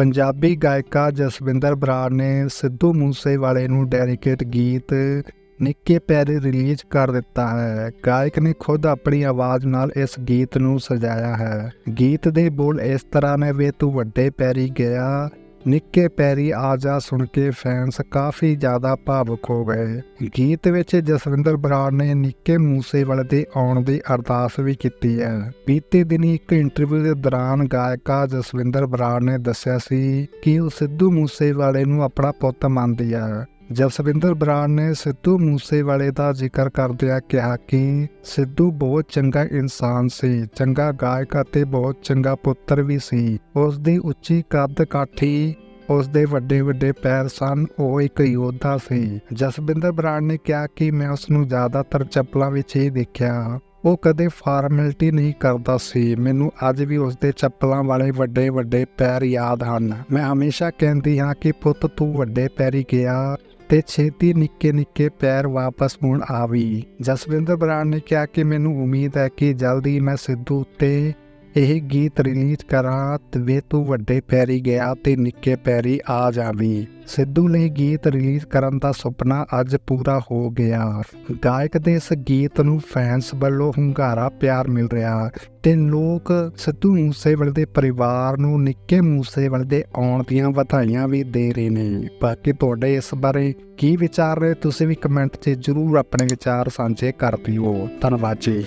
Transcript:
ਪੰਜਾਬੀ ਗਾਇਕਾ ਜਸਵਿੰਦਰ ਬਰਾੜ ਨੇ ਸਿੱਧੂ ਮੂਸੇਵਾਲੇ ਨੂੰ ਡੈਡੀਕੇਟ ਗੀਤ ਨਿੱਕੇ ਪੈਰੇ ਰਿਲੀਜ਼ ਕਰ ਦਿੱਤਾ ਹੈ। ਗਾਇਕ ਨੇ ਖੁਦ ਆਪਣੀ ਆਵਾਜ਼ ਨਾਲ ਇਸ ਗੀਤ ਨੂੰ ਸਜਾਇਆ ਹੈ। ਗੀਤ ਦੇ ਬੋਲ ਇਸ ਤਰ੍ਹਾਂ ਨੇ, ਵੇ ਤੂੰ ਵੱਡੇ ਪੈਰੀ ਗਿਆ ਨਿੱਕੇ ਪੈਰੀ ਆ ਜਾ ਸੁਣ ਕੇ ਫੈਨਸ ਕਾਫੀ ਜ਼ਿਆਦਾ ਭਾਵੁਕ ਹੋ ਗਏ। ਗੀਤ ਵਿੱਚ ਜਸਵਿੰਦਰ ਬਰਾੜ ਨੇ ਨਿੱਕੇ ਮੂਸੇਵਾਲੇ ਦੇ ਆਉਣ ਦੀ ਅਰਦਾਸ ਵੀ ਕੀਤੀ ਹੈ। ਬੀਤੇ ਦਿਨੀ ਇੱਕ ਇੰਟਰਵਿਊ ਦੇ ਦੌਰਾਨ ਗਾਇਕਾ ਜਸਵਿੰਦਰ ਬਰਾੜ ਨੇ ਦੱਸਿਆ ਸੀ ਕਿ ਉਹ ਸਿੱਧੂ ਮੂਸੇਵਾਲੇ ਨੂੰ ਆਪਣਾ ਪੁੱਤ ਮੰਨਦੀ ਹੈ। ਜਸਵਿੰਦਰ ਬਰਾੜ ਨੇ ਸਿੱਧੂ ਮੂਸੇਵਾਲੇ ਦਾ ਜ਼ਿਕਰ ਕਰਦਿਆਂ ਕਿਹਾ ਕਿ ਸਿੱਧੂ ਬਹੁਤ ਚੰਗਾ ਇਨਸਾਨ ਸੀ, ਚੰਗਾ ਗਾਇਕ ਅਤੇ ਬਹੁਤ ਚੰਗਾ ਪੁੱਤਰ ਵੀ ਸੀ। ਉਸ ਦੀ ਉੱਚੀ ਕੱਦ ਕਾਠੀ ਉਸ ਦੇ ਵੱਡੇ ਵੱਡੇ ਪੈਰ ਸਨ, ਉਹ ਇੱਕ ਯੋਧਾ ਸੀ। ਜਸਵਿੰਦਰ ਬਰਾੜ ਨੇ ਕਿਹਾ ਕਿ ਮੈਂ ਉਸ ਨੂੰ ਜ਼ਿਆਦਾਤਰ ਚੱਪਲਾਂ ਵਿੱਚ ਹੀ ਦੇਖਿਆ, ਉਹ ਕਦੇ ਫਾਰਮੈਲਿਟੀ ਨਹੀਂ ਕਰਦਾ ਸੀ। ਮੈਨੂੰ ਅੱਜ ਵੀ ਉਸ ਦੇ ਚੱਪਲਾਂ ਵਾਲੇ ਵੱਡੇ ਵੱਡੇ ਪੈਰ ਯਾਦ ਹਨ। ਮੈਂ ਹਮੇਸ਼ਾ ਕਹਿੰਦੀ ਹਾਂ ਕਿ ਪੁੱਤ ਤੂੰ ਵੱਡੇ ਪੈਰੀ ਗਿਆ ਤੇ ਛੇਤੀ ਨਿੱਕੇ ਨਿੱਕੇ ਪੈਰ ਵਾਪਸ ਮੁੜ ਆਵੀ। ਜਸਵਿੰਦਰ ਬਰਾੜ ਨੇ ਕਿਹਾ ਕਿ ਮੈਨੂੰ ਉਮੀਦ ਹੈ ਕਿ ਜਲਦੀ ਮੈਂ ਸਿੱਧੂ ਉੱਤੇ ਇਹ ਗੀਤ ਰਿਲੀਜ਼ ਕਰਾਂ ਤਵੇ ਵੇ ਤੂੰ ਵੱਡੇ ਪੈਰੀ ਗਿਆ ਤੇ ਨਿੱਕੇ ਪੈਰੀ ਆ ਜਾਵੀਂ। ਸਿੱਧੂ ਲਈ ਗੀਤ ਰਿਲੀਜ਼ ਕਰਨ ਦਾ ਸੁਪਨਾ ਅੱਜ ਪੂਰਾ ਹੋ ਗਿਆ। ਗਾਇਕ ਦੇ ਇਸ ਗੀਤ ਨੂੰ ਫੈਨਸ ਵੱਲੋਂ ਹੁੰਗਾਰਾ ਪਿਆਰ ਮਿਲ ਰਿਹਾ ਤੇ ਲੋਕ ਸਿੱਧੂ ਮੂਸੇਵਾਲੇ ਦੇ ਪਰਿਵਾਰ ਨੂੰ ਨਿੱਕੇ ਮੂਸੇਵਾਲੇ ਦੇ ਆਉਣ ਦੀਆਂ ਵਧਾਈਆਂ ਵੀ ਦੇ ਰਹੇ ਨੇ। ਬਾਕੀ ਤੁਹਾਡੇ ਇਸ ਬਾਰੇ ਕੀ ਵਿਚਾਰ ਨੇ, ਤੁਸੀਂ ਵੀ ਕਮੈਂਟ 'ਚ ਜਰੂਰ ਆਪਣੇ ਵਿਚਾਰ ਸਾਂਝੇ ਕਰ ਦਿਓ। ਧੰਨਵਾਦ ਜੀ।